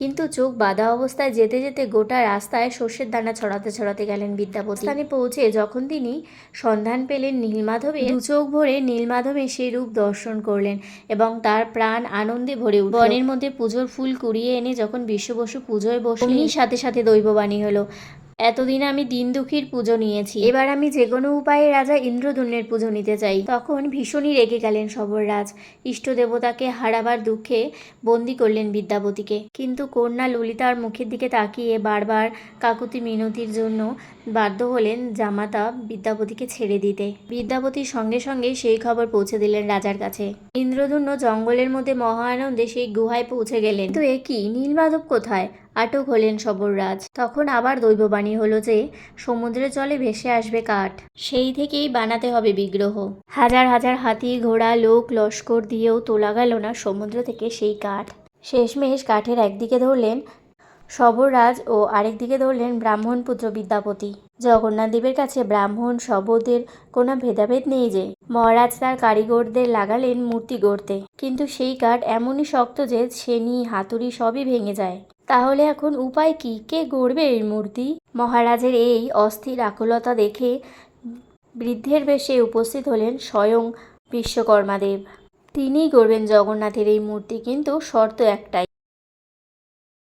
কিন্তু চোখ বাঁধা অবস্থায় যেতে যেতে গোটা রাস্তায় শস্যের দানা ছড়াতে ছড়াতে গেলেন বিদ্যাপতি। স্থানে পৌঁছে যখন তিনি সন্ধান পেলেন নীলমাধবে দু চোখ ভরে নীলমাধবে সেই রূপ দর্শন করলেন এবং তার প্রাণ আনন্দে ভরে উঠল। বনের মধ্যে পুজোর ফুল কুড়িয়ে এনে যখন বিশ্ব বসু পুজোয় বসলেন সাথে সাথে দৈববাণী হলো। এতদিন আমি দিন দুঃখীর পুজো নিয়েছি। এবার আমি যে কোনো উপায়ে রাজা ইন্দ্রদুম্নের পুজো নিতে চাই। তখন ভীষণই রেগে গেলেন সবররাজ ইষ্ট দেবতাকে হারাবার দুঃখে বন্দি করলেন বিদ্যাপতিকে কিন্তু কন্যা ললিতার মুখের দিকে তাকিয়ে বারবার কাকুতি মিনতির জন্য বাধ্য হলেন জামাতা বিদ্যাপতিকে ছেড়ে দিতে। বিদ্যাপতির সঙ্গে সঙ্গে সেই খবর পৌঁছে দিলেন রাজার কাছে। ইন্দ্রদুম্ন জঙ্গলের মধ্যে মহা আনন্দে সেই গুহায় পৌঁছে গেলেন। তো এ কি? নীলমাধব কোথায়? আটক হলেন সবররাজ তখন আবার দৈববাণী হলো যে সমুদ্রের জলে ভেসে আসবে কাঠ। সেই থেকেই বানাতে হবে বিগ্রহ। হাজার হাজার হাতি, ঘোড়া, লোক, লস্কর দিয়েও তোলা গেল না সমুদ্র থেকে সেই কাঠ। শেষমেশ কাঠের একদিকে ধরলেন সবররাজ ও আরেকদিকে ধরলেন ব্রাহ্মণ পুত্র বিদ্যাপতি। জগন্নাথদেবের কাছে ব্রাহ্মণ শবদের কোনো ভেদাভেদ নেই যে, মহারাজ তার কারিগরদের লাগালেন মূর্তি গড়তে। কিন্তু সেই কাঠ এমনই শক্ত যে ছেনি হাতুড়ি সবই ভেঙে যায়। তাহলে এখন উপায় কি? কে গড়বে এই মূর্তি? মহারাজের এই অস্থির আকুলতা দেখে বৃদ্ধের বেশে উপস্থিত হলেন স্বয়ং বিশ্বকর্মাদেব। তিনিই গড়বেন জগন্নাথের এই মূর্তি, কিন্তু শর্ত একটাই।